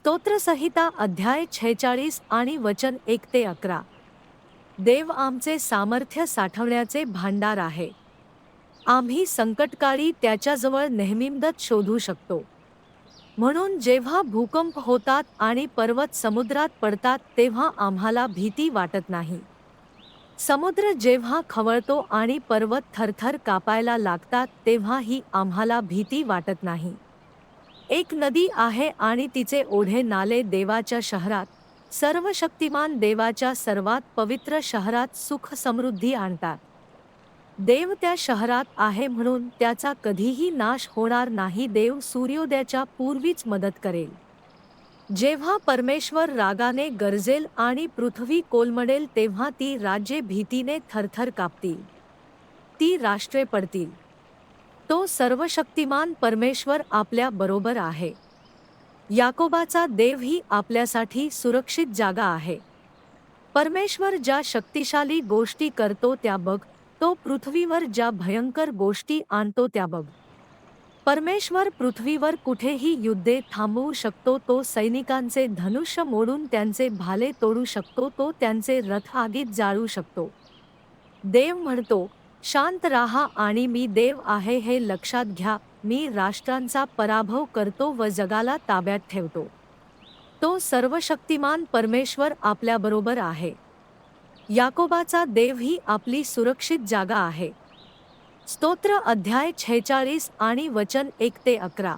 स्तोत्रसंहिता अध्याय छेचाळीस आणि वचन एक ते अकरा. देव आमचे सामर्थ्य साठवण्याचे भांडार आहे. आम्ही संकटकाळी त्याच्याजवळ नेहमीमदत शोधू शकतो. म्हणून जेव्हा भूकंप होतात आणि पर्वत समुद्रात पडतात तेव्हा आम्हाला भीती वाटत नाही. समुद्र जेव्हा खवळतो आणि पर्वत थरथर कापायला लागतात तेव्हाही आम्हाला भीती वाटत नाही. एक नदी आहे आणि तिचे ओढे नाले देवाच्या शहरात. सर्वशक्तिमान देवाच्या सर्वात पवित्र शहरात सुख समृद्धी आणतात. देव त्या शहरात आहे म्हणून त्याचा कधीही नाश होणार नाही देव सूर्योदयाच्या पूर्वीच मदत करेल. जेव्हा परमेश्वर रागाने गरजेल आणि पृथ्वी कोलमडेल तेव्हा ती राज्ये भीतीने थरथर कापतील. ती राष्ट्रे पडतील. तो सर्वशक्तिमान परमेश्वर आपल्या बरोबर आहे. याकोबाचा देव ही आपल्यासाठी सुरक्षित जागा आहे. परमेश्वर ज्या शक्तिशाली गोष्टी करतो त्या बघ तो पृथ्वीवर ज्या भयंकर गोष्टी आणतो त्या बघ. परमेश्वर पृथ्वीवर कुठेही युद्धे थांबवू शकतो तो सैनिकांचे धनुष्य मोडून त्यांचे भाले तोडू शकतो तो त्यांचे रथ आगीत जाळू शकतो. देव म्हणतो शांत राहा आणि मी देव आहे हे लक्षात घ्या. मी राष्ट्रांचा पराभव करतो व जगाला ताब्यात ठेवतो. तो सर्वशक्तिमान परमेश्वर आपल्याबरोबर आहे. याकोबाचा देव ही आपली सुरक्षित जागा आहे. स्तोत्र अध्याय छेचाळीस आणि वचन एक ते अकरा.